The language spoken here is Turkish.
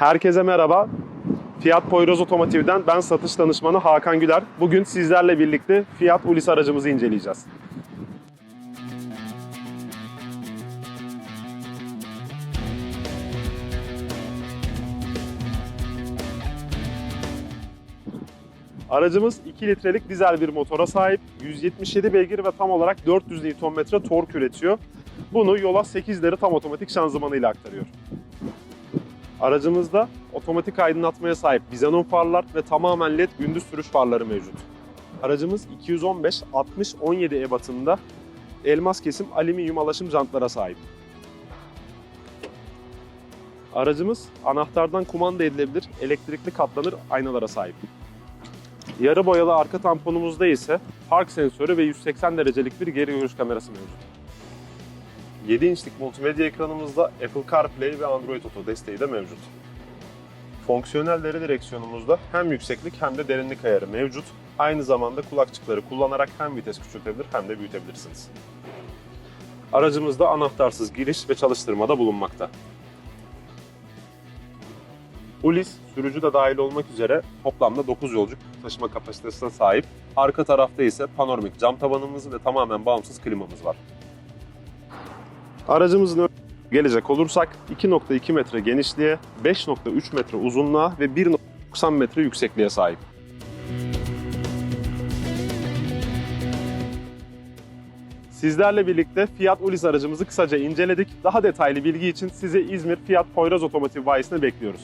Herkese merhaba. Fiyat Poyraz Otomotiv'den ben satış danışmanı Hakan Güler. Bugün sizlerle birlikte Fiat Ulis aracımızı inceleyeceğiz. Aracımız 2 litrelik dizel bir motora sahip, 177 beygir ve tam olarak 400 Nm tork üretiyor. Bunu yola 8'leri tam otomatik şanzımanıyla aktarıyor. Aracımızda otomatik aydınlatmaya sahip bizanon farlar ve tamamen led gündüz sürüş farları mevcut. Aracımız 215 60 17 ebatında elmas kesim alüminyum alaşım jantlara sahip. Aracımız anahtardan kumanda edilebilir elektrikli katlanır aynalara sahip. Yarı boyalı arka tamponumuzda ise park sensörü ve 180 derecelik bir geri görüş kamerası mevcut. 7 inçlik multimedya ekranımızda Apple CarPlay ve Android Auto desteği de mevcut. Fonksiyonel deri direksiyonumuzda hem yükseklik hem de derinlik ayarı mevcut. Aynı zamanda kulakçıkları kullanarak hem vites küçültebilir hem de büyütebilirsiniz. Aracımızda anahtarsız giriş ve çalıştırmada bulunmakta. Ulis sürücü de dahil olmak üzere toplamda 9 yolcu taşıma kapasitesine sahip. Arka tarafta ise panoramik cam tavanımız ve tamamen bağımsız klimamız var. Aracımızın gelecek olursak 2.2 metre genişliğe, 5.3 metre uzunluğa ve 1.90 metre yüksekliğe sahip. Sizlerle birlikte Fiat Ulis aracımızı kısaca inceledik. Daha detaylı bilgi için sizi İzmir Fiat Poyraz Otomotiv Bayisi'ne bekliyoruz.